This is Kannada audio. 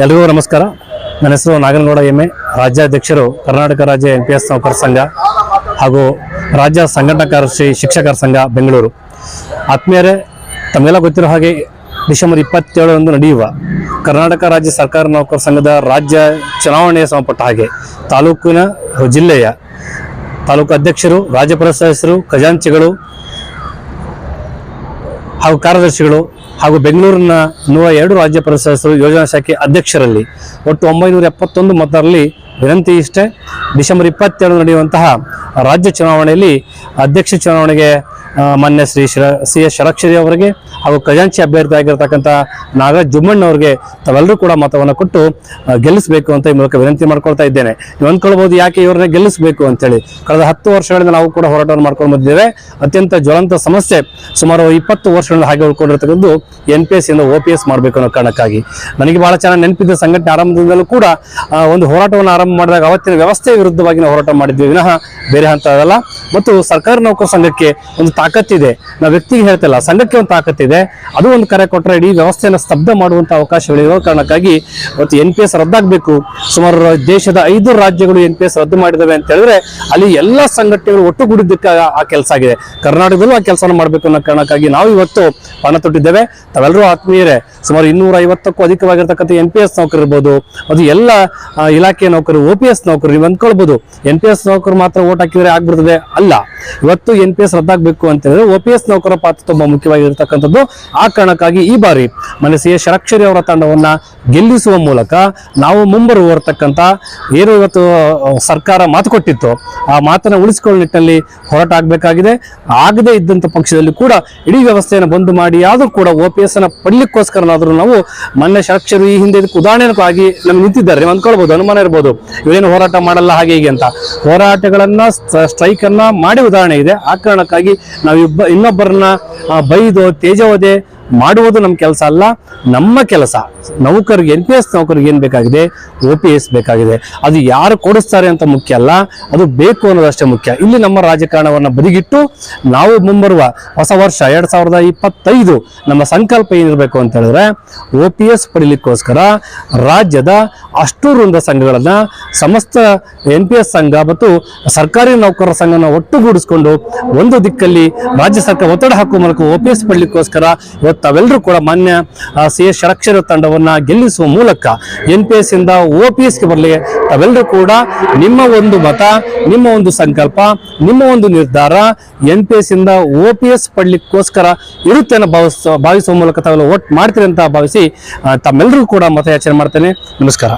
ಎಲ್ರಿಗೂ ನಮಸ್ಕಾರ. ನನ್ನ ಹೆಸರು ನಾಗನಗೌಡ ಎಮ್ಮೆ ರಾಜ್ಯಾಧ್ಯಕ್ಷರು ಕರ್ನಾಟಕ ರಾಜ್ಯ ಎಂ ಪಿ ಎಸ್ ನೌಕರ ಸಂಘ ಹಾಗೂ ರಾಜ್ಯ ಸಂಘಟನಾಕಾರ ಶ್ರೀ ಶಿಕ್ಷಕರ ಸಂಘ ಬೆಂಗಳೂರು. ಆತ್ಮೀಯರೇ, ತಮಗೆಲ್ಲ ಗೊತ್ತಿರೋ ಹಾಗೆ ಡಿಸೆಂಬರ್ ಇಪ್ಪತ್ತೇಳರಂದು ನಡೆಯುವ ಕರ್ನಾಟಕ ರಾಜ್ಯ ಸರ್ಕಾರ ನೌಕರ ಸಂಘದ ರಾಜ್ಯ ಚುನಾವಣೆಗೆ ಸಂಬಂಧಪಟ್ಟ ಹಾಗೆ ತಾಲೂಕಿನ ಜಿಲ್ಲೆಯ ತಾಲೂಕು ಅಧ್ಯಕ್ಷರು, ರಾಜ್ಯ ಸದಸ್ಯರು ಖಜಾಂಚಿಗಳು ಹಾಗೂ ಕಾರ್ಯದರ್ಶಿಗಳು ಹಾಗೂ ಬೆಂಗಳೂರಿನ ನೂರ ಎರಡು ರಾಜ್ಯ ಸದಸ್ಯರು ಯೋಜನಾ ಶಾಖೆ ಅಧ್ಯಕ್ಷರಲ್ಲಿ, ಒಟ್ಟು ಒಂಬೈನೂರ ಎಪ್ಪತ್ತೊಂದು ಮತದಲ್ಲಿ ವಿನಂತಿ ಇಷ್ಟೇ. ಡಿಸೆಂಬರ್ ಇಪ್ಪತ್ತೇಳು ನಡೆಯುವಂತಹ ರಾಜ್ಯ ಚುನಾವಣೆಯಲ್ಲಿ ಅಧ್ಯಕ್ಷ ಚುನಾವಣೆಗೆ ಮಾನ್ಯ ಶ್ರೀ ಶಿರ, ಸಿ ಎಸ್ ಷರಕ್ಷರಿ ಅವರಿಗೆ ಹಾಗೂ ಖಜಾಂಚಿ ಅಭ್ಯರ್ಥಿ ಆಗಿರ್ತಕ್ಕಂಥ ನಾಗರಾಜ್ ಜುಮ್ಮಣ್ಣ ಅವರಿಗೆ ತಾವೆಲ್ಲರೂ ಕೂಡ ಮತವನ್ನು ಕೊಟ್ಟು ಗೆಲ್ಲಿಸಬೇಕು ಅಂತ ಈ ಮೂಲಕ ವಿನಂತಿ ಮಾಡ್ಕೊಳ್ತಾ ಇದ್ದೇನೆ. ನೀವು ಅಂದ್ಕೊಳ್ಬೋದು ಯಾಕೆ ಇವ್ರನ್ನ ಗೆಲ್ಲಿಸಬೇಕು ಅಂತೇಳಿ. ಕಳೆದ ಹತ್ತು ವರ್ಷಗಳಿಂದ ನಾವು ಕೂಡ ಹೋರಾಟವನ್ನು ಮಾಡ್ಕೊಂಡು ಬಂದಿದ್ದೇವೆ. ಅತ್ಯಂತ ಜ್ವಲಂತ ಸಮಸ್ಯೆ ಸುಮಾರು ಇಪ್ಪತ್ತು ವರ್ಷಗಳಿಂದ ಹಾಗೆ ಉಳ್ಕೊಂಡಿರ್ತಕ್ಕಂಥದ್ದು ಎನ್ ಪಿ ಎಸ್ ಇಂದ ಒ ಪಿ ಎಸ್ ಮಾಡಬೇಕು ಅನ್ನೋ ಕಾರಣಕ್ಕಾಗಿ. ನನಗೆ ಬಹಳ ಚೆನ್ನಾಗಿ ನೆನಪಿದ್ದ ಸಂಘಟನೆ ಆರಂಭದಿಂದಲೂ ಕೂಡ ಒಂದು ಹೋರಾಟವನ್ನು ಆರಂಭ ಮಾಡಿದಾಗ ಅವತ್ತಿನ ವ್ಯವಸ್ಥೆ ವಿರುದ್ಧವಾಗಿ ನಾವು ಹೋರಾಟ ಮಾಡಿದ್ವಿ. ವಿನಃ ಬೇರೆ ಹಂತದಲ್ಲ ಮತ್ತು ಸರ್ಕಾರಿ ನೌಕರ ಸಂಘಕ್ಕೆ ಒಂದು ತಾಕತ್ತಿದೆ. ನಾವು ವ್ಯಕ್ತಿಗೆ ಹೇಳ್ತಿಲ್ಲ, ಸಂಘಕ್ಕೆ ಒಂದು ತಾಕತ್ತಿದೆ. ಅದು ಒಂದು ಕರೆ ಕೊಟ್ಟರೆ ಇಡೀ ವ್ಯವಸ್ಥೆಯನ್ನು ಸ್ತಬ್ಧ ಮಾಡುವಂತ ಅವಕಾಶಗಳಿರೋ ಕಾರಣಕ್ಕಾಗಿ ಇವತ್ತು ಎನ್ ಪಿ ಎಸ್ ರದ್ದಾಗಬೇಕು. ಸುಮಾರು ದೇಶದ ಐದು ರಾಜ್ಯಗಳು ಎನ್ ಪಿ ರದ್ದು ಮಾಡಿದವೆ ಅಂತ ಹೇಳಿದ್ರೆ ಅಲ್ಲಿ ಎಲ್ಲ ಸಂಘಟನೆಗಳು ಒಟ್ಟುಗೂಡಿದ್ದಕ್ಕೆ ಆ- ಕೆಲಸ ಆಗಿದೆ. ಕರ್ನಾಟಕದಲ್ಲೂ ಆ ಕೆಲಸವನ್ನು ಮಾಡಬೇಕು ಅನ್ನೋ ಕಾರಣಕ್ಕಾಗಿ ನಾವು ಇವತ್ತು ಪಣ ತೊಟ್ಟಿದ್ದೇವೆ. ತಾವೆಲ್ಲರೂ ಆತ್ಮೀಯರೇ, ಸುಮಾರು ಇನ್ನೂರ ಐವತ್ತಕ್ಕೂ ಅಧಿಕವಾಗಿರ್ತಕ್ಕಂಥ ಎನ್ ಪಿ ಎಸ್ ನೌಕರು ಇರ್ಬೋದು ಅದು ಎಲ್ಲ ಇಲಾಖೆಯ ಇಲಾಖೆ ನೌಕರು ಒ ಪಿ ಎಸ್ ನೌಕರು ನೀವು ಅಂದ್ಕೊಳ್ಬಹುದು ಎನ್ ಪಿ ಎಸ್ ನೌಕರು ಮಾತ್ರ ಓಟ್ ಹಾಕಿದ್ರೆ ಆಗ್ಬಿಡ್ತದೆ ಅಲ್ಲ. ಇವತ್ತು ಎನ್ ಪಿ ಎಸ್ ರದ್ದಾಗಬೇಕು ಅಂತ ಹೇಳಿದ್ರೆ ಒ ಪಿ ಎಸ್ ನೌಕರ ಪಾತ್ರ ತುಂಬಾ ಮುಖ್ಯವಾಗಿರ್ತಕ್ಕಂಥದ್ದು. ಆ ಕಾರಣಕ್ಕಾಗಿ ಈ ಬಾರಿ ಮನಸ್ಸಿಗೆ ಷಡಕ್ಷರಿ ಅವರ ತಂಡವನ್ನ ಗೆಲ್ಲಿಸುವ ಮೂಲಕ ನಾವು ಮುಂಬರುವರ್ತಕ್ಕಂಥ ಏನು ಇವತ್ತು ಸರ್ಕಾರ ಮಾತು ಕೊಟ್ಟಿತ್ತು. ಆ ಮಾತನ್ನ ಉಳಿಸಿಕೊಳ್ಳೋ ನಿಟ್ಟಿನಲ್ಲಿ ಹೋರಾಟ ಆಗಬೇಕಾಗಿದೆ. ಆಗದೇ ಇದ್ದಂಥ ಪಕ್ಷದಲ್ಲಿ ಕೂಡ ಇಡೀ ವ್ಯವಸ್ಥೆಯನ್ನು ಬಂದ್ ಮಾಡಿ, ಆದರೂ ಕೂಡ ಒ ಪಿ ಎಸ್ ಅನ್ನ ಪಡ್ಲಿಕ್ಕೋಸ್ಕರನಾದ್ರೂ ನಾವು ಮೊನ್ನೆ ಷಡಕ್ಷರು ಈ ಹಿಂದೆ ಇದಕ್ಕೆ ಉದಾಹರಣೆಗಾಗಿ ನಮ್ಗೆ ನಿಂತಿದ್ದಾರೆ. ನೀವು ಅಂದ್ಕೊಳ್ಬೋದು, ಅನುಮಾನ ಇರ್ಬೋದು. ಇವೇನು ಹೋರಾಟ ಮಾಡಲ್ಲ ಹಾಗೆ ಹೀಗೆ ಅಂತ. ಹೋರಾಟಗಳನ್ನ ಸ್ಟ್ರೈಕ್ ಅನ್ನ ಮಾಡಿ ಉದಾಹರಣೆ ಇದೆ. ಆ ಕಾರಣಕ್ಕಾಗಿ ನಾವು ಇನ್ನೊಬ್ಬರನ್ನ ಬೈದು ತೇಜವದೆ ಮಾಡುವುದು ನಮ್ಮ ಕೆಲಸ ಅಲ್ಲ, ನಮ್ಮ ಕೆಲಸ. ನೌಕರಿಗೆ ಎನ್ ಪಿ ಎಸ್ ನೌಕರಿಗೆ ಏನು ಬೇಕಾಗಿದೆ? ಒ ಪಿ ಎಸ್ ಬೇಕಾಗಿದೆ. ಅದು ಯಾರು ಕೊಡಿಸ್ತಾರೆ ಅಂತ ಮುಖ್ಯ ಅಲ್ಲ, ಅದು ಬೇಕು ಅನ್ನೋದಷ್ಟೇ ಮುಖ್ಯ. ಇಲ್ಲಿ ನಮ್ಮ ರಾಜಕಾರಣವನ್ನು ಬದಿಗಿಟ್ಟು ನಾವು ಮುಂಬರುವ ಹೊಸ ವರ್ಷ ಎರಡ್ ಸಾವಿರದ ಇಪ್ಪತ್ತೈದು ನಮ್ಮ ಸಂಕಲ್ಪ ಏನಿರಬೇಕು ಅಂತ ಹೇಳಿದ್ರೆ, ಒ ಪಿ ಎಸ್ ಪಡೀಲಿಕ್ಕೋಸ್ಕರ ರಾಜ್ಯದ ಅಷ್ಟು ವೃಂದ ಸಂಘಗಳನ್ನ ಸಮಸ್ತ ಎನ್ ಪಿ ಎಸ್ ಸಂಘ ಮತ್ತು ಸರ್ಕಾರಿ ನೌಕರರ ಸಂಘನ ಒಟ್ಟುಗೂಡಿಸ್ಕೊಂಡು ಒಂದು ದಿಕ್ಕಲ್ಲಿ ರಾಜ್ಯ ಸರ್ಕಾರ ಒತ್ತಡ ಹಾಕುವ ಮೂಲಕ ಒ ಪಿ ಎಸ್ ಪಡಲಿಕ್ಕೋಸ್ಕರ ಇವತ್ತು ತಾವೆಲ್ಲರೂ ಕೂಡ ಮಾನ್ಯ ಸಿ ಎಸ್ ಷಡಕ್ಷರ ತಂಡವನ್ನ ಗೆಲ್ಲಿಸುವ ಮೂಲಕ ಎನ್ ಪಿ ಎಸ್ ಇಂದ ಒ ಪಿ ಎಸ್ಗೆ ಬರಲಿ. ತಾವೆಲ್ಲರೂ ಕೂಡ ನಿಮ್ಮ ಒಂದು ಮತ, ನಿಮ್ಮ ಒಂದು ಸಂಕಲ್ಪ, ನಿಮ್ಮ ಒಂದು ನಿರ್ಧಾರ ಎನ್ ಪಿ ಎಸ್ ಇಂದ ಒ ಪಿ ಎಸ್ ಪಡ್ಲಿಕ್ಕೋಸ್ಕರ ಇರುತ್ತೆ ಭಾವಿಸುವ ಮೂಲಕ ತಾವೆಲ್ಲ ಓಟ್ ಮಾಡ್ತೀರಿ ಅಂತ ಭಾವಿಸಿ ತಮ್ಮೆಲ್ಲರೂ ತಮ್ಮೆಲ್ಲರಿಗೂ ಕೂಡ ಮತಯಾಚನೆ ಮಾಡ್ತೇನೆ. ನಮಸ್ಕಾರ.